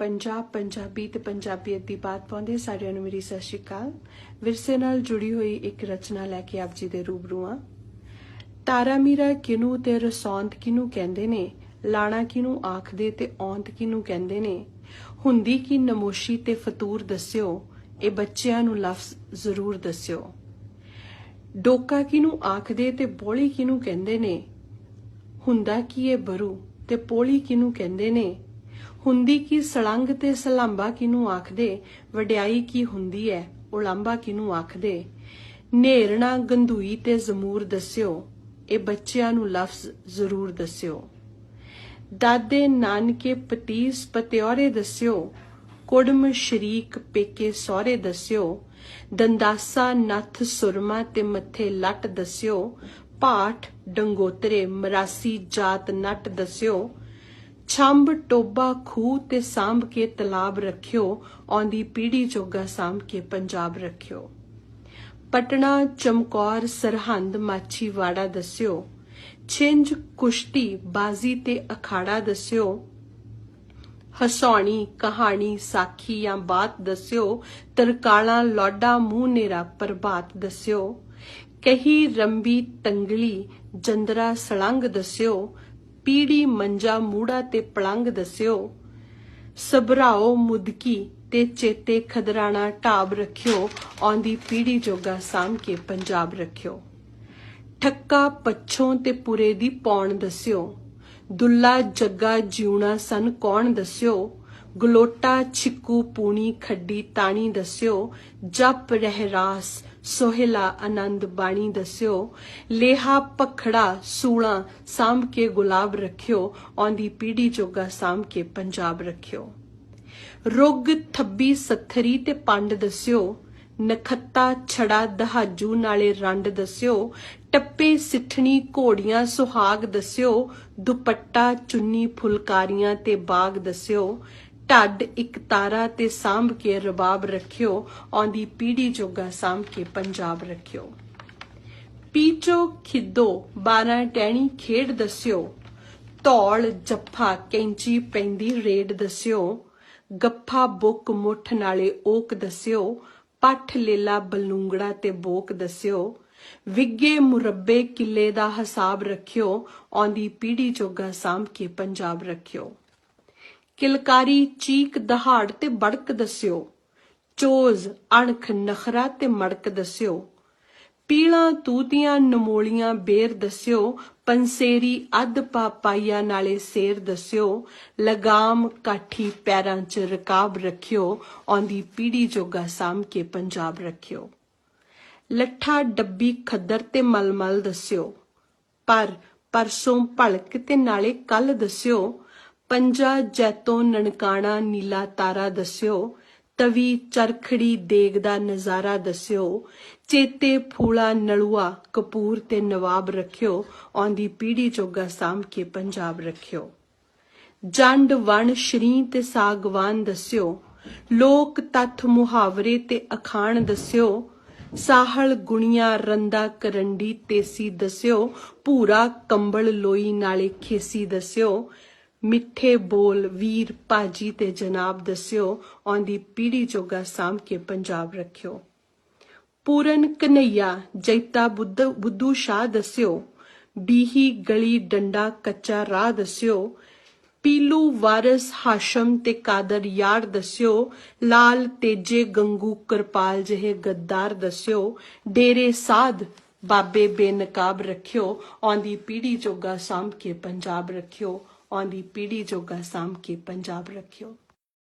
ਪੰਜਾਬ ਪੰਜਾਬੀ ਤੇ ਪੰਜਾਬੀਅਤ ਦੀ ਬਾਤ ਪਾਉਂਦੇ ਸਾਰਿਆਂ ਨੂੰ ਮੇਰੀ ਸਤਿ ਸ਼੍ਰੀ ਅਕਾਲ। ਵਿਰਸੇ ਨਾਲ ਜੁੜੀ ਹੋਈ ਇੱਕ ਰਚਨਾ ਲੈ ਕੇ ਆਪ ਜੀ ਦੇ ਰੂਬਰੂ ਹਾਂ ਤਾਰਾ ਮੀਰਾ ਕਿਨੂੰ ਤੇ ਰਸੌਂਤ ਕਿਨੂੰ ਕਹਿੰਦੇ ਨੇ? ਲਾਣਾ ਕਿਨੂੰ ਆਖਦੇ ਤੇ ਔਂਤ ਕਿਨੂੰ ਕਹਿੰਦੇ ਨੇ? ਹੁੰਦੀ ਕੀ ਨਮੋਸ਼ੀ ਤੇ ਫਤੂਰ ਦੱਸਿਓ? ਇਹ ਬੱਚਿਆਂ ਨੂੰ ਲਫ਼ਜ਼ ਜ਼ਰੂਰ ਦੱਸਿਓ। ਡੋਕਾ ਕਿਨੂੰ ਆਖਦੇ ਤੇ ਬੋਲੀ ਕਿਨੂੰ ਕਹਿੰਦੇ ਨੇ? ਹੁੰਦਾ ਕੀ ਇਹ ਬਰੂ ਤੇ ਪੋਲੀ ਕਿਨੂੰ ਕਹਿੰਦੇ ਨੇ? ਹੁੰਦੀ ਕੀ ਸਲੰਗ ਤੇ ਸਲਾਂਬਾ ਕਿਨੂੰ ਆਖਦੇ? ਵਡਿਆਈ ਕੀ ਹੁੰਦੀ ਐ? ਉਲਾਂਬਾ ਕਿਨੂੰ ਆਖਦੇ? ਨੇਰਣਾ ਗੰਧੂਈ ਤੇ ਜ਼ਮੂਰ ਦੱਸਿਓ। ਇਹ ਬੱਚਿਆਂ ਨੂੰ ਲਫ਼ਜ਼ ਜ਼ਰੂਰ ਦੱਸਿਓ। ਦਾਦੇ ਨਾਨਕੇ ਪਤੀਸ ਪਤਿਓਰੇ ਦੱਸਿਓ। ਕੁੜਮ ਸ਼ਰੀਕ ਪੇਕੇ ਸਹੁਰੇ ਦੱਸਿਓ। ਦੰਦਾਸਾ ਨੱਥ ਸੁਰਮਾ ਤੇ ਮੱਥੇ ਲੱਟ ਦੱਸਿਓ। ਪਾਠ ਡੰਗੋਤਰੇ ਮਰਾਸੀ ਜਾਤ ਨੱਟ ਦੱਸਿਓ। ਛੰਬ ਟੋਬਾ ਖੂਹ ਤੇ ਸਾਂਭ ਕੇ ਤਲਾਬ ਰੱਖਿਓ ਆਉਂਦੀ ਪੀੜੀ ਜੋਗਾ ਸਾਂਭ ਕੇ ਪੰਜਾਬ ਰੱਖਿਓ ਪਟਨਾ ਚਮਕੌਰ ਸਰਹੰਦ ਮਾਛੀ ਵਾੜਾ ਦੱਸਿਓ ਛਿੰਝ ਕੁਸ਼ਤੀ ਬਾਜ਼ੀ ਤੇ ਅਖਾੜਾ ਦੱਸਿਓ ਹਸੌਣੀ ਕਹਾਣੀ ਸਾਖੀ ਜਾਂ ਬਾਤ ਦੱਸਿਓ ਤਰਕਾਲਾਂ ਲੋਡਾ ਮੂੰਹ ਨੇਰਾ ਪ੍ਰਭਾਤ ਦੱਸਿਓ ਕਹੀ ਰੰਬੀ ਤੰਗਲੀ ਜੰਦਰਾ ਸਲੰਗ ਦੱਸਿਓ ਪੀੜੀ ਮੰਜਾ ਮੂੜਾ ਤੇ ਪਲੰਗ ਦੱਸਿਓ। ਸਬਰਾਓ ਮੁਦਕੀ ਤੇ ਚੇਤੇ ਖਦਰਾਣਾ ਢਾਬ ਰੱਖਿਓ, ਆਉਂਦੀ ਪੀੜੀ ਜੋਗਾ ਸਾਂਭ ਕੇ ਪੰਜਾਬ ਰੱਖਿਓ। ਠੱਕਾ ਪੱਛੋਂ ਤੇ ਪੁਰੇ ਦੀ ਪੌਣ ਦੱਸਿਓ। ਦੁੱਲਾ ਜੱਗਾ ਜਿਉਣਾ ਸਨ ਕੌਣ ਦੱਸਿਓ। ਗਲੋਟਾ ਛਿੱਕੂ ਪੂਣੀ ਖੱਡੀ ਤਾਣੀ ਦੱਸਿਓ। ਜਪ ਰਹਿਰਾਸ ਸੋਹਿਲਾ ਆਨੰਦ ਬਾਣੀ ਦੱਸਿਓ, ਲੇਹਾ ਪਖੜਾ ਸੂਲਾ ਸਾਂਭ ਕੇ ਗੁਲਾਬ ਰੱਖਿਓ, ਆਉਂਦੀ ਪੀੜੀ ਜੋਗਾ ਸਾਂਭ ਕੇ ਪੰਜਾਬ ਰੱਖਿਓ। ਰੁੱਗ ਥੱਬੀ ਸੱਥਰੀ ਤੇ ਪੰਡ ਦੱਸਿਓ, ਨਖੱਤਾ ਛੜਾ ਦਹਾਜੂ ਨਾਲੇ ਰੰਡ ਦੱਸਿਓ, ਟੱਪੇ ਸਿੱਠਣੀ ਘੋੜੀਆਂ ਸੁਹਾਗ ਦੱਸਿਓ, ਦੁਪੱਟਾ ਚੁੰਨੀ ਫੁਲਕਾਰੀਆਂ ਤੇ ਬਾਗ ਦੱਸਿਓ ਢੱਡ ਇੱਕ ਤਾਰਾ ਤੇ ਸਾਂਭ ਕੇ ਰਬਾਬ ਰੱਖਿਓ, ਆਉਂਦੀ ਪੀੜੀ ਜੋਗਾ ਸਾਂਭ ਕੇ ਪੰਜਾਬ ਰੱਖਿਓ। ਪੀਚੋ ਖਿੱਦੋ 12 ਟੈਣੀ ਖੇਡ ਦੱਸਿਓ। ਧੌਲ ਜੱਫਾ ਕੈਂਚੀ ਪੈਂਦੀ ਰੇਡ ਦੱਸਿਓ। ਗੱਫਾ ਬੁੱਕ ਮੁੱਠ ਨਾਲੇ ਓਕ ਦੱਸਿਓ। ਪੱਠ ਲੇਲਾ ਬਲੂੰਗੜਾ ਤੇ ਬੋਕ ਦੱਸਿਓ। ਵਿਗੇ ਮੁਰੱਬੇ ਕਿੱਲੇ ਦਾ ਹਿਸਾਬ ਰੱਖਿਓ। ਆਉਂਦੀ ਪੀੜੀ ਜੋਗਾ ਸਾਂਭ ਕੇ ਪੰਜਾਬ ਰੱਖਿਓ। ਕਿਲਕਾਰੀ ਚੀਕ ਦਹਾੜ ਤੇ ਬੜਕ ਦੱਸਿਓ। ਚੋਜ਼ ਅਣਖ ਨਖਰਾ ਤੇ ਮੜਕ ਦੱਸਿਓ। ਪੀਲਾਂ ਤੂਤੀਆਂ ਨਮੋਲੀਆਂ ਬੇਰ ਦੱਸਿਓ। ਪੰਸੇਰੀ ਅੱਧ ਪਾਪਾਈਆ ਨਾਲੇ ਸੇਰ ਦੱਸਿਓ। ਲਗਾਮ ਕਾਠੀ ਪੈਰਾਂ 'ਚ ਰਕਾਬ ਰੱਖਿਓ। ਆਉਂਦੀ ਪੀੜੀ ਜੋਗਾ ਸਾਂਭ ਕੇ ਪੰਜਾਬ ਰੱਖਿਓ। ਲੱਠਾ ਡੱਬੀ ਖੱਦਰ ਤੇ ਮਲਮਲ ਦੱਸਿਓ। ਪਰ ਪਰਸੋਂ ਭਲਕ ਤੇ ਨਾਲੇ ਕੱਲ ਦੱਸਿਓ। ਪੰਜਾ ਜੈਤੋਂ ਨਨਕਾਣਾ ਨੀਲਾ ਤਾਰਾ ਦੱਸਿਓ, ਤਵੀ ਚਰਖੜੀ ਦੇਗ ਦਾ ਨਜ਼ਾਰਾ ਦੱਸਿਓ, ਚੇਤੇ ਫੂਲਾ ਨਲੂਆ ਕਪੂਰ ਤੇ ਨਵਾਬ ਰੱਖਿਓ, ਆਉਂਦੀ ਪੀੜੀ ਚੋਗਾ ਸਾਂਭ ਕੇ ਪੰਜਾਬ ਰੱਖਿਓ। ਜੰਡ ਵਣ ਸ਼ਰੀ ਤੇ ਸਾਗਵਾਨ ਦੱਸਿਓ, ਲੋਕ ਤੱਥ ਮੁਹਾਵਰੇ ਤੇ ਅਖਾਣ ਦੱਸਿਓ, ਸਾਹਲ ਗੁਣੀਆਂ ਰੰਦਾ ਕਰੰਡੀ ਤੇਸੀ ਦੱਸਿਓ, ਭੂਰਾ ਕੰਬਲ ਲੋਈ ਨਾਲੇ ਖੇਸੀ ਦੱਸਿਓ ਮਿੱਠੇ ਬੋਲ ਵੀਰ ਪਾਜੀ ਤੇ ਜਨਾਬ ਦੱਸਿਓ, ਆਉਂਦੀ ਪੀੜੀ ਜੋਗਾ ਸਾਮ ਕੇ ਪੰਜਾਬ ਰੱਖਿਓ। ਪੂਰਨ ਕਨਈਆ, ਜੈਤਾ ਬੁੱਧੂ ਸ਼ਾਹ ਦੱਸਿਓ। ਬੀਹੀ ਗਲੀ ਡੰਡਾ ਕੱਚਾ ਰਾਹ ਦੱਸਿਓ। ਪੀਲੂ ਵਾਰਿਸ ਹਾਸ਼ਮ ਤੇ ਕਾਦਰ ਯਾਰ ਦੱਸਿਓ। ਲਾਲ ਤੇਜੇ ਗੰਗੂ ਕਿਰਪਾਲ ਜਿਹੇ ਗੱਦਾਰ ਦੱਸਿਓ। ਡੇਰੇ ਸਾਧ ਬਾਬੇ ਬੇਨਕਾਬ ਰੱਖਿਓ। ਆਉਂਦੀ ਪੀੜੀ ਜੋਗਾ ਸਾਂਭ ਕੇ ਪੰਜਾਬ ਰੱਖਿਓ। ਆਉਂਦੀ ਪੀੜ੍ਹੀ ਜੋਗਾ ਸਾਂਭ ਕੇ ਪੰਜਾਬ ਰੱਖਿਓ।